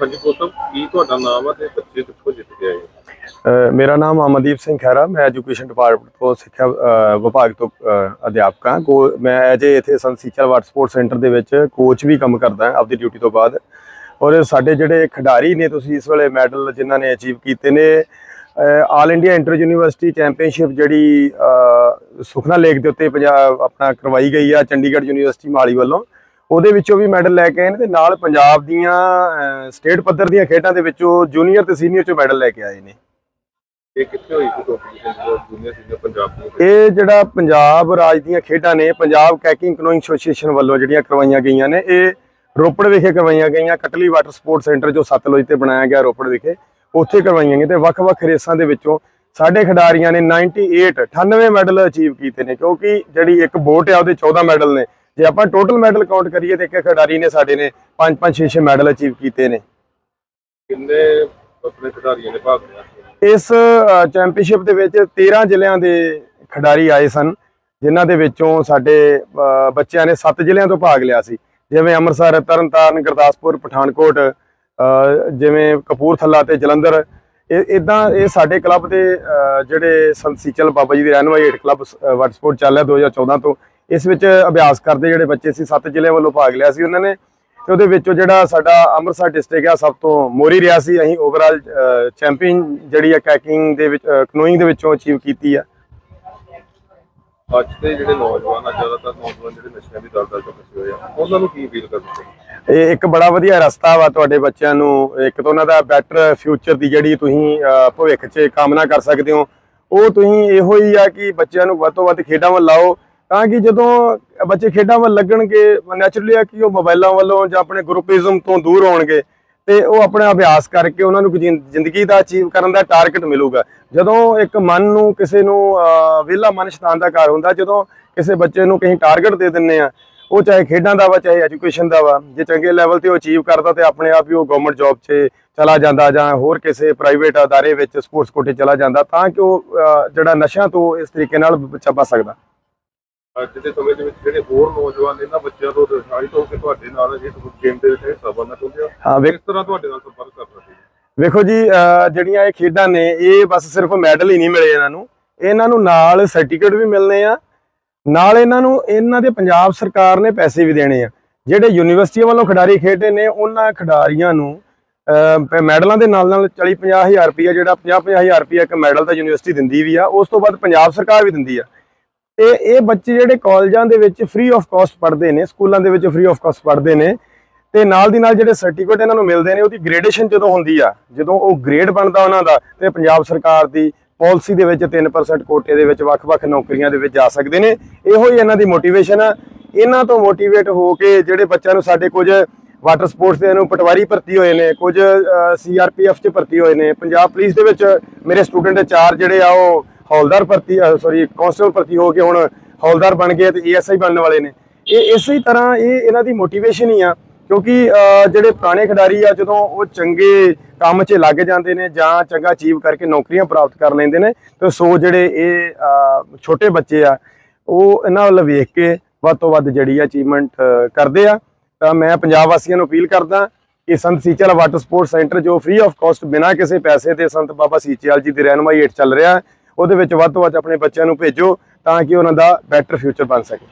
ਹਾਂਜੀ ਕੋਤਮ ਕੀ ਤੁਹਾਡਾ ਨਾਮ ਹੈ ਤੇ ਬੱਚੇ ਕਿੱਥੋਂ ਜਿੱਤ ਕੇ ਆਏ? ਅ, ਮੇਰਾ ਨਾਮ ਅਮਨਦੀਪ ਸਿੰਘ ਖਹਿਰਾ ਮੈਂ ਐਜੂਕੇਸ਼ਨ ਡਿਪਾਰਟਮੈਂਟ ਤੋਂ ਸਿੱਖਿਆ ਅ, ਵਿਭਾਗ ਤੋਂ ਅ, ਅਧਿਆਪਕ ਹਾਂ। ਕੋ ਮੈਂ ਐਜ ਇੱਥੇ ਸੰਤ ਸੀਚਲ ਵਾਟਰ ਸਪੋਰਟ ਸੈਂਟਰ ਦੇ ਵਿੱਚ ਕੋਚ ਵੀ ਕੰਮ ਕਰਦਾ ਹਾਂ ਆਪਦੀ ਡਿਊਟੀ ਤੋਂ ਬਾਅਦ। ਔਰ ਸਾਡੇ ਜਿਹੜੇ ਖਿਡਾਰੀ ਨੇ ਤੁਸੀਂ ਇਸ ਵੇਲੇ ਮੈਡਲ ਜਿਨ੍ਹਾਂ ਨੇ ਅਚੀਵ ਕੀਤੇ ਨੇ all India inter university championship ਜਿਹੜੀ ਅ, ਸੁਖਨਾ ਲੇਕ ਦੇ ਉੱਤੇ ਪੰਜਾਬ ਆਪਣਾ ਕਰਵਾਈ ਗਈ ਆ ਚੰਡੀਗੜ੍ਹ ਯੂਨੀਵਰਸਿਟੀ ਮਾਲੀ ਵੱਲੋਂ। ਉਹਦੇ ਵਿੱਚੋਂ ਵੀ ਮੈਡਲ ਲੈ ਕੇ ਆਏ ਨੇ ਤੇ ਨਾਲ ਪੰਜਾਬ ਦੀਆਂ ਸਟੇਟ ਪੱਧਰ ਦੀਆਂ ਖੇਡਾਂ ਦੇ ਵਿੱਚੋਂ ਜੂਨੀਅਰ ਤੇ ਸੀਨੀਅਰ ਚੋਂ ਮੈਡਲ ਲੈ ਕੇ ਆਏ ਨੇ। ਇਹ ਕਿੱਥੇ ਹੋਈ ਸੀ ਕੰਪੀਟੀਸ਼ਨ ਜਿਹੜਾ ਜੂਨੀਅਰ ਸੀਨੀਅਰ ਪੰਜਾਬ ਦੇ ਇਹ ਜਿਹੜਾ ਪੰਜਾਬ ਰਾਜ ਦੀਆਂ ਖੇਡਾਂ ਨੇ ਪੰਜਾਬ ਕੈਕਿੰਗ ਕਨੋਇੰਗ ਐਸੋਸੀਏਸ਼ਨ ਵੱਲੋਂ ਜਿਹੜੀਆਂ ਕਰਵਾਈਆਂ ਗਈਆਂ ਨੇ ਇਹ ਰੋਪੜ ਵਿਖੇ ਕਰਵਾਈਆਂ ਗਈਆਂ। ਕਟਲੀ ਵਾਟਰ ਸਪੋਰਟ ਸੈਂਟਰ ਜੋ ਸਤਲੁਜ ਤੇ ਬਣਾਇਆ ਗਿਆ ਰੋਪੜ ਵਿਖੇ ਉੱਥੇ ਕਰਵਾਈਆਂ ਗਈਆਂ ਤੇ ਵੱਖ-ਵੱਖ ਰੇਸਾਂ ਦੇ ਵਿੱਚੋਂ ਸਾਡੇ ਖਿਡਾਰੀਆਂ ਨੇ 98 98 ਮੈਡਲ ਅਚੀਵ ਕੀਤੇ ਨੇ ਕਿਉਂਕਿ ਜਿਹੜੀ ਇੱਕ ਬੋਟ ਆ ਉਹਦੇ 14 ਮੈਡਲ ਨੇ। ਜੇ ਆਪਾਂ ਟੋਟਲ ਮੈਡਲ ਕਾਊਂਟ ਕਰੀਏ ਤੇ ਇੱਕ ਖਿਡਾਰੀ ਨੇ ਸਾਡੇ ਨੇ 5-5 6-6 ਮੈਡਲ ਅਚੀਵ ਕੀਤੇ ਨੇ। ਕਿੰਨੇ ਆਪਣੇ ਖਿਡਾਰੀਆਂ ਨੇ ਭਾਗ ਲਿਆ? ਇਸ ਚੈਂਪੀਅਨਸ਼ਿਪ ਦੇ ਵਿੱਚ 13 ਜ਼ਿਲ੍ਹਿਆਂ ਦੇ ਖਿਡਾਰੀ ਆਏ ਸਨ ਜਿਨ੍ਹਾਂ ਦੇ ਵਿੱਚੋਂ ਸਾਡੇ ਬੱਚਿਆਂ ਨੇ 7 ਜ਼ਿਲ੍ਹਿਆਂ ਤੋਂ ਭਾਗ ਲਿਆ ਸੀ। ਜਿਵੇਂ ਅੰਮ੍ਰਿਤਸਰ ਤਰਨਤਾਰਨ ਗੁਰਦਾਸਪੁਰ ਪਠਾਨਕੋਟ ਜਿਵੇਂ ਕਪੂਰਥਲਾ ਤੇ ਜਲੰਧਰ ਇਹ ਇਦਾਂ ਇਹ ਸਾਡੇ ਕਲੱਬ ਦੇ ਜਿਹੜੇ ਸੰਤ ਸੀਚਲ ਬਾਬਾ ਜੀ ਦੀ ਰਹਿਨਵਾਈ ਹੇਠ ਕਲੱਬ ਵਾਟਰ ਸਪੋਰਟ ਚੱਲ ਰਿਹਾ 2014 ਤੋਂ। ਇਸ ਵਿੱਚ ਅਭਿਆਸ ਕਰਦੇ ਜਿਹੜੇ ਬੱਚੇ ਸੀ 7 ਜ਼ਿਲ੍ਹਿਆਂ ਵੱਲੋਂ ਭਾਗ ਲਿਆ ਸੀ ਉਹਨਾਂ ਨੇ ਤੇ ਉਹਦੇ ਵਿੱਚੋਂ ਜਿਹੜਾ ਸਾਡਾ ਅੰਮ੍ਰਿਤਸਰ ਡਿਸਟ੍ਰਿਕਟ ਆ ਸਭ ਤੋਂ ਮੋਰੀ ਰਿਹਾ ਸੀ। ਅਸੀਂ ਓਵਰਆਲ ਚੈਂਪੀਅਨ ਜਿਹੜੀ ਆ ਕੈਕਿੰਗ ਦੇ ਵਿੱਚ ਕਨੋਇੰਗ ਦੇ ਵਿੱਚੋਂ ਅਚੀਵ ਕੀਤੀ ਆ। ਅੱਜ ਦੇ ਜਿਹੜੇ ਨੌਜਵਾਨ ਆ ਜ਼ਿਆਦਾਤਰ ਨੌਜਵਾਨ ਜਿਹੜੇ ਨਸ਼ਿਆਂ ਦੀ ਦਲਦਲ ਚ ਫਸੇ ਹੋਏ ਆ ਉਹਨਾਂ ਨੂੰ ਕੀ ਅਪੀਲ ਕਰਦੇ ਹੋ? ਇਹ ਇੱਕ ਬੜਾ ਵਧੀਆ ਰਸਤਾ ਵਾ ਤੁਹਾਡੇ ਬੱਚਿਆਂ ਨੂੰ। ਇੱਕ ਤਾਂ ਉਹਨਾਂ ਦਾ ਬੈਟਰ ਫਿਊਚਰ ਦੀ ਜਿਹੜੀ ਤੁਸੀਂ ਭਵਿੱਖ 'ਚ ਕਾਮਨਾ ਕਰ ਸਕਦੇ ਹੋ। ਉਹ ਤੁਸੀਂ ਇਹੋ ਹੀ ਆ ਕਿ ਬੱਚਿਆਂ ਨੂੰ ਵੱਧ ਤੋਂ ਵੱਧ ਖੇਡਾਂ ਵੱਲ ਲਾਓ। ਤਾਂ ਕਿ ਜਦੋਂ ਬੱਚੇ ਖੇਡਾਂ ਵੱਲ ਲੱਗਣਗੇ ਨੈਚੁਰਲੀ ਆ ਕਿ ਉਹ ਮੋਬਾਈਲਾਂ ਵੱਲੋਂ ਜਾਂ ਆਪਣੇ ਗਰੁੱਪਿਜ਼ਮ ਤੋਂ ਦੂਰ ਹੋਣਗੇ, ਤੇ ਉਹ ਆਪਣਾ ਅਭਿਆਸ ਕਰਕੇ ਉਹਨਾਂ ਨੂੰ ਜ਼ਿੰਦਗੀ ਦਾ ਅਚੀਵ ਕਰਨ ਦਾ ਟਾਰਗੇਟ ਮਿਲੂਗਾ। ਜਦੋਂ ਇੱਕ ਮਨ ਨੂੰ ਕਿਸੇ ਨੂੰ ਵਿਹਲਾ ਮਨ ਸ਼ਤਾਨ ਦਾ ਘਰ ਹੁੰਦਾ, ਜਦੋਂ ਕਿਸੇ ਬੱਚੇ ਨੂੰ ਕਹੀਂ ਟਾਰਗੇਟ ਦੇ ਦਿੰਨੇ ਆ, ਉਹ ਚਾਹੇ ਖੇਡਾਂ ਦਾ ਵਾ, ਚਾਹੇ ਐਜੂਕੇਸ਼ਨ ਦਾ ਵਾ, ਜੇ ਚੰਗੇ ਲੈਵਲ ਤੇ ਉਹ ਅਚੀਵ ਕਰਦਾ ਤੇ ਆਪਣੇ ਆਪ ਹੀ ਉਹ ਗਵਰਨਮੈਂਟ ਜੌਬ 'ਚ ਚਲਾ ਜਾਂਦਾ ਜਾਂ ਹੋਰ ਕਿਸੇ ਪ੍ਰਾਈਵੇਟ ਅਦਾਰੇ ਵਿੱਚ ਸਪੋਰਟਸ ਕੋਟੇ ਚਲਾ ਜਾਂਦਾ, ਤਾਂ ਕਿ ਉਹ ਜਿਹੜਾ ਨਸ਼ਿਆਂ ਤੋਂ ਇਸ ਤਰੀਕੇ ਨਾਲ ਬੱਚਾ ਬਚ ਸਕਦਾ। ਅੱਜ ਦੇ ਸਮੇਂ ਦੇ ਵਿੱਚ ਜਿਹੜੇ ਹੋਰ ਨੌਜਵਾਨ ਇਹਨਾਂ ਬੱਚਿਆਂ ਤੋਂ ਉਤਸ਼ਾਹਿਤ ਹੋ ਕੇ ਤੁਹਾਡੇ ਨਾਲ ਇਸ ਗੇਮ ਦੇ ਵਿੱਚ ਹਿੱਸਾ ਬਣਨਾ ਚਾਹੁੰਦੇ ਆ ਹਾਂ ਵੇਖ ਕਿਸ ਤਰ੍ਹਾਂ ਤੁਹਾਡੇ ਨਾਲ ਸੰਪਰਕ ਕਰਨਾ ਚਾਹੀਦਾ ਵੇਖੋ ਜੀ ਅਹ ਜਿਹੜੀਆਂ ਇਹ ਖੇਡਾਂ ਨੇ ਇਹ ਬਸ ਸਿਰਫ ਮੈਡਲ ਹੀ ਨਹੀਂ ਮਿਲੇ ਇਹਨਾਂ ਨੂੰ। ਇਹਨਾਂ ਨੂੰ ਨਾਲ ਸਰਟੀਫਿਕੇਟ ਵੀ ਮਿਲਨੇ ਆ। ਨਾਲ ਇਹਨਾਂ ਨੂੰ ਇਹਨਾਂ ਦੇ ਪੰਜਾਬ ਸਰਕਾਰ ਨੇ ਪੈਸੇ ਵੀ ਦੇਣੇ ਆ। ਜਿਹੜੇ ਯੂਨੀਵਰਸਿਟੀਆਂ ਵੱਲੋਂ ਖਿਡਾਰੀ ਖੇਡਦੇ ਨੇ ਉਹਨਾਂ ਖਿਡਾਰੀਆਂ ਨੂੰ ਅਹ, ਪ- ਮੈਡਲਾਂ ਦੇ ਨਾਲ ਨਾਲ 40 50 ਹਜ਼ਾਰ ਰੁਪਈਆ ਜਿਹੜਾ 50 50 ਹਜ਼ਾਰ ਰੁਪਈਆ ਇੱਕ ਮੈਡਲ ਤਾਂ ਯੂਨੀਵਰਸਿਟੀ ਦਿੰਦੀ ਵੀ ਆ ਉਸ ਤੋਂ ਬਾਅਦ ਪੰਜਾਬ ਸਰਕਾਰ ਵੀ ਦਿੰਦੀ ਆ। ਤੇ ਇਹ ਬੱਚੇ ਜਿਹੜੇ ਕਾਲਜਾਂ ਦੇ ਵਿੱਚ ਫ੍ਰੀ ਆਫ ਕਾਸਟ ਪੜ੍ਹਦੇ ਨੇ, ਸਕੂਲਾਂ ਦੇ ਵਿੱਚ ਫ੍ਰੀ ਆਫ ਕਾਸਟ ਪੜ੍ਹਦੇ ਨੇ, ਤੇ ਨਾਲ ਦੀ ਨਾਲ ਜਿਹੜੇ ਸਰਟੀਫਿਕੇਟ ਇਹਨਾਂ ਨੂੰ ਮਿਲਦੇ ਨੇ, ਉਹਦੀ ਗ੍ਰੇਡੇਸ਼ਨ ਜਦੋਂ ਹੁੰਦੀ ਆ, ਜਦੋਂ ਉਹ ਗ੍ਰੇਡ ਬਣਦਾ ਉਹਨਾਂ ਦਾ, ਤੇ ਪੰਜਾਬ ਸਰਕਾਰ ਦੀ ਪਾਲਿਸੀ ਦੇ ਵਿੱਚ 3% ਕੋਟੇ ਦੇ ਵਿੱਚ ਵੱਖ-ਵੱਖ ਨੌਕਰੀਆਂ ਦੇ ਵਿੱਚ ਜਾ ਸਕਦੇ ਨੇ। ਇਹੋ ਹੀ ਇਹਨਾਂ ਦੀ ਮੋਟੀਵੇਸ਼ਨ ਆ। ਇਹਨਾਂ ਤੋਂ ਮੋਟੀਵੇਟ ਹੋ ਕੇ ਜਿਹੜੇ ਬੱਚਿਆਂ ਨੂੰ ਸਾਡੇ ਕੁਝ ਵਾਟਰ ਸਪੋਰਟਸ ਦੇ ਨੂੰ ਪਟਵਾਰੀ ਭਰਤੀ ਹੋਏ ਨੇ, ਕੁਝ ਸੀਆਰਪੀਐਫ 'ਚ ਭਰਤੀ ਹੋਏ ਨੇ, ਪੰਜਾਬ ਪੁਲਿਸ ਦੇ ਵਿੱਚ ਮੇਰੇ ਸਟੂਡੈਂਟ ਚਾਰ ਜਿਹੜੇ ਆ ਉਹ ਹੌਲਦਾਰ ਭਰਤੀ ਸੌਰੀ ਕਾਂਸਟੇਬਲ ਭਰਤੀ ਹੋ ਕੇ ਹੁਣ ਹੌਲਦਾਰ ਬਣ ਗਏ ਤੇ ਏਐਸਆਈ ਬਣਨ ਵਾਲੇ ਨੇ। ਇਹ ਇਸੇ ਤਰ੍ਹਾਂ ਇਹ ਇਹਨਾਂ ਦੀ ਮੋਟੀਵੇਸ਼ਨ ਹੀ ਆ, ਕਿਉਂਕਿ ਜਿਹੜੇ ਪੁਰਾਣੇ ਖਿਡਾਰੀ ਆ, ਜਦੋਂ ਉਹ ਚੰਗੇ ਕੰਮ 'ਚ ਲੱਗ ਜਾਂਦੇ ਨੇ ਜਾਂ ਚੰਗਾ ਅਚੀਵ ਕਰਕੇ ਨੌਕਰੀਆਂ ਪ੍ਰਾਪਤ ਕਰ ਲੈਂਦੇ ਨੇ, ਤੇ ਸੋ ਜਿਹੜੇ ਇਹ ਛੋਟੇ ਬੱਚੇ ਆ, ਉਹ ਇਹਨਾਂ ਵੱਲ ਵੇਖ ਕੇ ਵੱਧ ਤੋਂ ਵੱਧ ਜਿਹੜੀ ਅਚੀਵਮੈਂਟ ਕਰਦੇ ਆ। ਤਾਂ ਮੈਂ ਪੰਜਾਬ ਵਾਸੀਆਂ ਨੂੰ ਅਪੀਲ ਕਰਦਾ ਕਿ Sant Seechewal water sport centre, ਜੋ ਫ੍ਰੀ ਆਫ ਕਾਸਟ ਬਿਨਾਂ ਕਿਸੇ ਪੈਸੇ ਦੇ ਸੰਤ ਬਾਬਾ ਸੀਚਲ ਜੀ ਦੀ ਰਹਿਨਮਾਈ ਹੇਠ ਚੱਲ ਰਿਹਾ ਉਹਦੇ ਵਿੱਚ ਵੱਧ ਤੋਂ ਵੱਧ ਆਪਣੇ ਬੱਚਿਆਂ ਨੂੰ ਭੇਜੋ ਤਾਂ ਕਿ ਉਹਨਾਂ ਦਾ ਬੈਟਰ ਫਿਊਚਰ ਬਣ ਸਕੇ।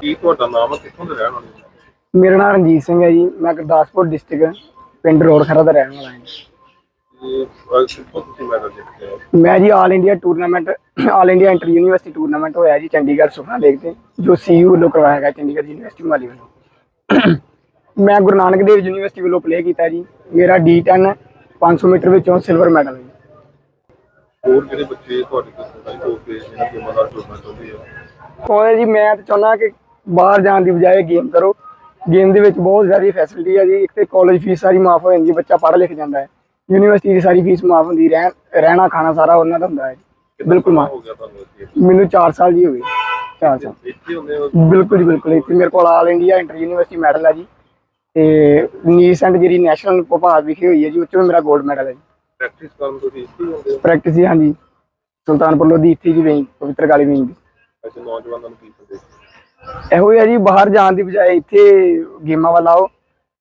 ਕੀ ਤੁਹਾਡਾ ਨਾਮ ਹੈ ਕਿੱਥੋਂ ਦੇ ਰਹਿਣ ਵਾਲੇ ਹੋ? ਮੇਰਾ ਨਾਮ ਰਣਜੀਤ ਸਿੰਘ ਹੈ ਜੀ ਮੈਂ ਗੁਰਦਾਸਪੁਰ ਡਿਸਟ੍ਰਿਕਟ ਪਿੰਡ ਰੋੜਖਰਾ ਦਾ ਰਹਿਣ ਵਾਲਾ ਹਾਂ ਮੈਂ ਜੀ all India tournament all India inter university tournament ਹੋਇਆ ਜੀ ਚੰਡੀਗੜ੍ਹ ਸੁਖਨਾ ਤੇ ਜੋ ਸੀਯੂ ਵੱਲੋਂ ਕਰਵਾਇਆ ਗਿਆ ਚੰਡੀਗੜ੍ਹ ਯੂਨੀਵਰਸਿਟੀ ਮਾਲੀ ਵੱਲੋਂ। ਮੈਂ ਗੁਰੂ ਨਾਨਕ ਦੇਵ ਯੂਨੀਵਰਸਿਟੀ ਵੱਲੋਂ ਪਲੇ ਕੀਤਾ ਜੀ। ਮੇਰਾ D10 500 ਮੀਟਰ ਵਿੱਚੋਂ ਸਿਲਵਰ ਮੈਡਲ। ਹੋਰ ਜਿਹੜੇ ਬੱਚੇ ਤੁਹਾਡੇ ਤੋਂ ਸੰਬੰਧਿਤ ਹੋ ਕੇ ਇਹਨਾਂ ਗੇਮਾਂ ਨਾਲ ਜੁੜਨਾ ਚਾਹੁੰਦੇ ਆ? ਉਹ ਜੀ ਮੈਂ ਤਾਂ ਚਾਹੁੰਦਾ ਕਿ ਬਾਹਰ ਜਾਣ ਦੀ ਬਜਾਏ ਗੇਮ ਕਰੋ। ਗੇਮ ਦੇ ਵਿੱਚ ਬਹੁਤ ਜ਼ਿਆਦਾ ਫੈਸਿਲਿਟੀ ਹੈ ਜੀ ਇੱਕ ਤੇ ਕਾਲਜ ਫੀਸ ਸਾਰੀ ਮਾਫ ਹੋ ਜਾਂਦੀ ਬੱਚਾ ਪੜ੍ਹ ਲਿਖ ਜਾਂਦਾ ਹੈ। ਯੂਨੀਵਰਸਿਟੀ ਦੀ ਸਾਰੀ ਫੀਸ ਮਾਫ ਹੁੰਦੀ ਰਹਿਣ ਰਹਿਣਾ ਖਾਣਾ ਸਾਰਾ ਉਹਨਾਂ ਦਾ ਹੁੰਦਾ ਹੈ। ਬਿਲਕੁਲ ਮਾਫ। ਹੋ ਗਿਆ ਤੁਹਾਨੂੰ ਮੈਨੂੰ 4 ਸਾਲ ਜੀ ਹੋ ਗਏ। 4 ਸਾਲ। ਇੱਥੇ ਹੁੰਦੇ ਹੋ? ਬਿਲਕੁਲ ਜੀ ਬਿਲਕੁਲ। ਇੱਥੇ ਮੇਰੇ ਕੋਲ all India inter university medal ਹੈ ਜੀ। ਤੇ ਨੀਸੈਂਟ ਜਿਹੜੀ ਨੈਸ਼ਨਲ ਵਿਭਾਗ ਵਿਖੇ ਹੋਈ ਹੈ ਜੀ ਉਹ 'ਚ ਵੀ ਮੇਰਾ 골ਡ ਮੈਡਲ ਹੈ ਜੀ। ਪ੍ਰੈਕਟਿਸ ਕਰਨ ਤੁਸੀਂ ਇੱਥੇ ਹੀ ਹੁੰਦੇ ਹੋ? ਪ੍ਰੈਕਟਿਸ ਜੀ ਹਾਂਜੀ। ਸੁਲਤਾਨਪੁਰ ਲੋਧੀ ਇੱਥੇ ਜੀ ਵੇਈ ਪਵਿੱਤਰ ਕਾਲੀ ਵੇਈ ਦੀ ਅੱਛਾ ਨੌਜਵਾਨਾਂ ਨੂੰ ਕੀ ਸੰਦੇਸ਼ ਇਹੋ ਹੀ ਹੈ ਜੀ ਬਾਹਰ ਜਾਣ ਦੀ ਬਜਾਏ ਇੱਥੇ ਗੇਮਾਂ ਵੱਲ ਆਓ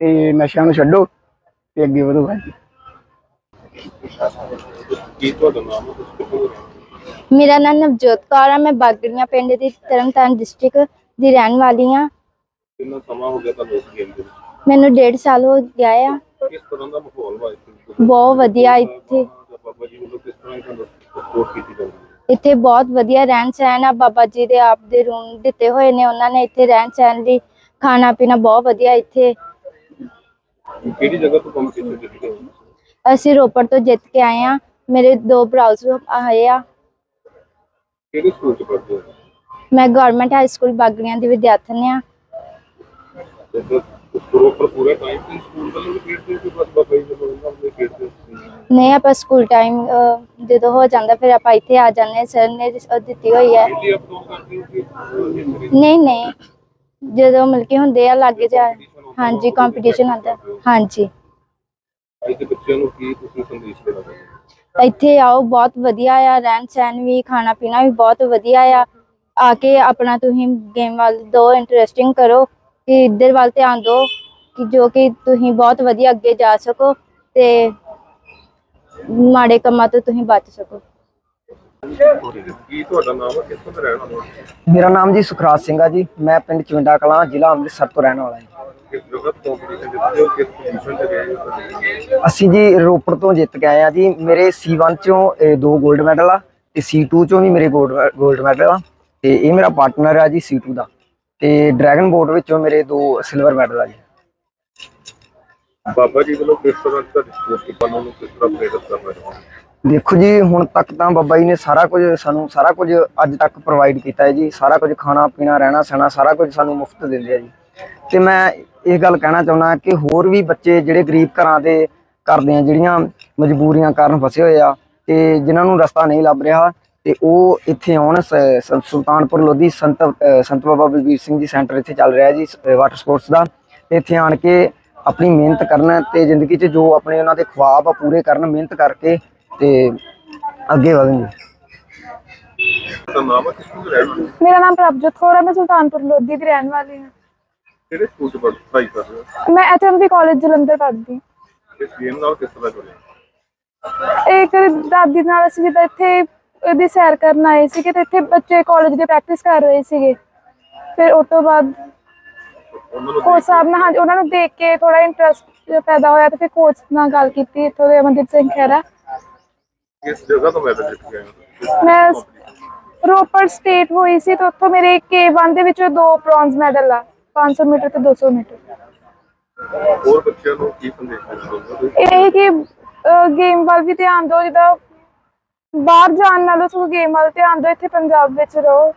ਤੇ ਨਸ਼ਿਆਂ ਨੂੰ ਛੱਡੋ ਤੇ ਅੱਗੇ ਵਧੂਗਾ ਜੀ। ਕੀ ਤੁਹਾਡਾ ਨਾਮ ਹੈ? ਤੁਸੀਂ ਕਿੱਥੋਂ ਦੇ ਰਹਿਣ ਵਾਲੇ ਮੇਰਾ ਨਾਮ ਨਵਜੋਤ ਕੌਰ ਹੈ ਮੈਂ ਬਾਗੜੀਆਂ ਪਿੰਡ ਦੀ ਤਰਨਤਾਰਨ ਡਿਸਟ੍ਰਿਕਟ ਦੀ ਰਹਿਣ ਵਾਲੀ ਹਾਂ ਕਿੰਨਾ ਸਮਾਂ ਹੋ ਗਿਆ ਤੁਹਾਨੂੰ ਇਸ ਗੇਮ ਦੇ ਵਿੱਚ? ਮੈਨੂੰ ਡੇਢ ਸਾਲ ਹੋ ਗਿਆ ਆ। ਕਿਸ ਤਰ੍ਹਾਂ ਦਾ ਮਾਹੌਲ ਵਾ ਇੱਥੇ? ਬਹੁਤ ਵਧੀਆ ਇੱਥੇ। ਜਾਂ ਬਾਬਾ ਜੀ ਵੱਲੋਂ ਕਿਸ ਤਰ੍ਹਾਂ ਤੁਹਾਨੂੰ ਸਪੋਰਟ ਕੀਤੀ ਜਾਂਦੀ ਹੈ? ਇੱਥੇ ਬਹੁਤ ਵਧੀਆ ਰਹਿਣ ਸਹਿਣ ਆ। ਬਾਬਾ ਜੀ ਦੇ ਆਪ ਦੇ ਰੂਮ ਦਿੱਤੇ ਹੋਏ ਨੇ। ਉਹਨਾਂ ਨੇ ਇੱਥੇ ਰਹਿਣ ਸਹਿਣ ਲਈ ਖਾਣਾ ਪੀਣਾ ਬਹੁਤ ਵਧੀਆ ਇੱਥੇ। ਕਿਹੜੀ ਜਗ੍ਹਾ ਤੋਂ ਕੰਪੀਟੀਸ਼ਨ ਜਿੱਤੇ ਹੋ ਅਸੀਂ ਰੋਪੜ ਤੋਂ ਜਿੱਤ ਕੇ ਆਏ ਆ ਮੇਰੇ ਦੋ ਬ੍ਰਾਊਜ਼ ਆਏ ਆ। ਕਿਹੜੇ ਸਕੂਲ ਚ ਪੜ੍ਹਦੇ ਹੋ? ਮੈਂ ਗਵਰਨਮੈਂਟ ਹਾਈ ਸਕੂਲ ਬਾਗੜੀਆਂ ਦੀ ਵਿਦਿਆਰਥਣ ਆ। ਨਹੀਂ ਆਪਾਂ ਸਕੂਲ ਟਾਈਮ ਜਦੋਂ ਹੋ ਜਾਂਦਾ ਫਿਰ ਆਪਾਂ ਇੱਥੇ ਆ ਜਾਂਦੇ ਸਰ ਨੇ ਉਹ ਦਿੱਤੀ ਹੋਈ ਹੈ ਡੇਲੀ ਅਪ ਡਾਊਨ ਕਰਦੇ ਹੋ ਕਿ ਅਹ, ਨਹੀਂ ਨਹੀਂ ਜਦੋਂ ਮਿਲਕੇ ਹੁੰਦੇ ਆ ਲਾਗੇ ਜਾ ਹਾਂਜੀ ਕੰਪੀਟੀਸ਼ਨ ਹੁੰਦਾ ਹਾਂਜੀ ਅੱਜ ਦੇ ਬੱਚਿਆਂ ਨੂੰ ਕੀ ਤੁਸੀਂ ਸੰਦੇਸ਼ ਦੇਣਾ ਚਾਹੁੰਦੇ ਹੋ ਇੱਥੇ ਆਓ ਬਹੁਤ ਵਧੀਆ ਆ ਰਹਿਣ ਸਹਿਣ ਵੀ ਖਾਣਾ ਪੀਣਾ ਵੀ ਬਹੁਤ ਵਧੀਆ ਆ ਆ ਕੇ ਆਪਣਾ ਤੁਸੀਂ ਗੇਮ ਵੱਲ ਦੋ ਇੰਟਰਸਟਿੰਗ ਕਰੋ। ਕਿ ਇੱਧਰ ਵੱਲ ਧਿਆਨ ਦਿਓ ਕਿ ਜੋ ਕਿ ਤੁਸੀਂ ਬਹੁਤ ਵਧੀਆ ਅੱਗੇ ਜਾ ਸਕੋ ਤੇ ਮਾੜੇ ਕੰਮਾਂ ਤੋਂ ਤੁਸੀਂ ਬਚ ਸਕੋ। ਕੀ ਤੁਹਾਡਾ ਨਾਮ ਹੈ ਕਿੱਥੋਂ ਦਾ ਰਹਿਣ ਵਾਲੇ ਹੋ ਮੇਰਾ ਨਾਮ ਜੀ ਸੁਖਰਾਜ ਸਿੰਘ ਆ ਜੀ। ਮੈਂ ਪਿੰਡ ਚਵਿੰਡਾ ਕਲਾਂ, ਜ਼ਿਲ੍ਹਾ ਅੰਮ੍ਰਿਤਸਰ ਤੋਂ ਰਹਿਣ ਵਾਲਾ ਹਾਂ ਕਿਸ ਜਗ੍ਹਾ ਤੋਂ ਕੰਪੀਟੀਸ਼ਨ ਜਿੱਤੇ ਹੋ ਕਿਸ ਪੋਜੀਸ਼ਨ ਤੇ ਗਏ ਹੋ ਅਸੀਂ ਜੀ ਰੋਪੜ ਤੋਂ ਜਿੱਤ ਕੇ ਆਏ ਆ ਜੀ। ਮੇਰੇ C1 ਚੋਂ, ਇਹ ਦੋ 골ਡ ਮੈਡਲ ਆ ਤੇ C2 ਚੋਂ ਵੀ ਮੇਰੇ 골ਡ ਮੈਡਲ ਆ ਤੇ ਇਹ ਮੇਰਾ ਪਾਰਟਨਰ ਆ ਜੀ C2 ਦਾ। ਤੇ ਡਰੈਗਨ ਬੋਟ ਵਿੱਚੋਂ ਮੇਰੇ ਦੋ ਸਿਲਵਰ ਮੈਡਲ ਆ ਜੀ। ਬਾਬਾ ਜੀ ਵੱਲੋਂ ਕਿਸ ਤਰ੍ਹਾਂ ਦਾ ਕੀਤਾ ਨੂੰ ਕਿਸ ਤਰ੍ਹਾਂ ਪ੍ਰੇਰਿਤ ਕਰਨਾ ਚਾਹੁੰਦੇ ਦੇਖੋ ਜੀ ਹੁਣ ਤੱਕ ਤਾਂ ਬਾਬਾ ਜੀ ਨੇ ਸਾਰਾ ਕੁਝ ਸਾਨੂੰ ਸਾਰਾ ਕੁਝ ਅੱਜ ਤੱਕ ਪ੍ਰੋਵਾਈਡ ਕੀਤਾ ਹੈ ਜੀ। ਸਾਰਾ ਕੁਝ ਖਾਣਾ ਪੀਣਾ ਰਹਿਣਾ ਸਹਿਣਾ ਸਾਰਾ ਕੁਝ ਸਾਨੂੰ ਮੁਫਤ ਦਿੰਦੇ ਆ ਜੀ। ਤੇ ਮੈਂ ਇਹ ਗੱਲ ਕਹਿਣਾ ਚਾਹੁੰਦਾ ਕਿ ਹੋਰ ਵੀ ਬੱਚੇ ਜਿਹੜੇ ਗਰੀਬ ਘਰਾਂ ਦੇ ਕਰਦੇ ਆ ਜਿਹੜੀਆਂ ਮਜਬੂਰੀਆਂ ਕਾਰਨ ਫਸੇ ਹੋਏ ਆ ਤੇ ਜਿਨ੍ਹਾਂ ਨੂੰ ਰਸਤਾ ਨਹੀਂ ਲੱਭ ਰਿਹਾ ਤੇ ਉਹ ਇੱਥੇ ਆਉਣ ਸੁਲਤਾਨਪੁਰ ਲੋਧੀ ਸੰਤ ਸੰਤ ਬਾਬਾ ਬਲਬੀਰ ਸਿੰਘ ਜੀ ਸੈਂਟਰ ਇੱਥੇ ਚੱਲ ਰਿਹਾ ਜੀ ਵਾਟਰ ਸਪੋਰਟਸ ਦਾ ਤੇ ਇੱਥੇ ਆਣ ਕੇ ਆਪਣੀ ਮਿਹਨਤ ਕਰਨ ਤੇ ਜ਼ਿੰਦਗੀ 'ਚ ਜੋ ਆਪਣੇ ਉਹਨਾਂ ਦੇ ਖੁਆਬ ਆ ਪੂਰੇ ਕਰਨ ਮਿਹਨਤ ਕਰਕੇ ਤੇ ਅੱਗੇ ਵਧਣ ਜੀ? ਮੇਰਾ ਨਾਮ ਪ੍ਰਭਜੋਤ ਕੌਰ ਹੈ ਮੈਂ ਸੁਲਤਾਨਪੁਰ ਲੋਧੀ ਦੀ ਰਹਿਣ ਵਾਲੀ ਹਾਂ। ਕਿਹੜੇ ਸਕੂਲ ਚ ਪੜ੍ਹ- ਪੜ੍ਹਾਈ ਕਰ ਰਹੇ ਹੋ? ਮੈਂ ਕਾਲਜ ਜਲੰਧਰ ਪੜ੍ਹਦੀ ਹਾਂ। ਇਸ ਗੇਮ ਨਾਲ ਕਿਸ ਤਰ੍ਹਾਂ ਜੁੜੇ ਇਹ ਇੱਕ ਦਾਦੀ ਨਾਲ ਅਸੀਂ ਜਿੱਦਾਂ ਇੱਥੇ ਉਹਦੀ ਸੈਰ ਕਰਨ ਆਏ ਸੀਗੇ ਤੇ ਇੱਥੇ ਬੱਚੇ ਕਾਲਜ ਦੀ ਪ੍ਰੈਕਟਿਸ ਕਰ ਰਹੇ ਸੀਗੇ। ਫਿਰ ਉਸ ਤੋਂ ਬਾਅਦ ਕੋਚ ਸਾਹਿਬ ਨਾਲ ਹਾਂਜੀ ਉਹਨਾਂ ਨੂੰ ਦੇਖ ਕੇ ਥੋੜਾ ਇੰਟਰਸਟ ਪੈਦਾ ਹੋਇਆ ਤੇ ਫਿਰ ਕੋਚ ਨਾਲ ਗੱਲ ਕੀਤੀ ਇੱਥੋਂ ਦੇ ਅਮਨਦੀਪ ਸਿੰਘ ਖਹਿਰਾ। ਕਿਸ ਜਗ੍ਹਾ ਤੋਂ ਮੈਂ ਰੋਪੜ ਸਟੇਟ ਹੋਈ ਸੀ ਤੇ ਉੱਥੋਂ ਮੇਰੇ K1 ਦੇ ਵਿੱਚੋਂ ਦੋ ਬ੍ਰੌਂਜ਼ ਮੈਡਲ ਆ 500 ਮੀਟਰ ਤੇ 200 ਮੀਟਰ। ਹੋਰ ਬੱਚਿਆਂ ਨੂੰ ਕੀ ਸੰਦੇਸ਼ ਦੇਣਾ ਚਾਹੁੰਦੇ ਹੋ ਇਹ ਕਿ ਗੇਮ ਵੱਲ ਵੀ ਧਿਆਨ ਦਿਓ ਜਿੱਦਾਂ ਬਾਹਰ ਜਾਣ ਨਾਲੋਂ ਤੁਸੀਂ ਗੇਮ ਵੱਲ ਧਿਆਨ ਦਿਓ ਇੱਥੇ ਪੰਜਾਬ ਵਿੱਚ ਰਹੋ।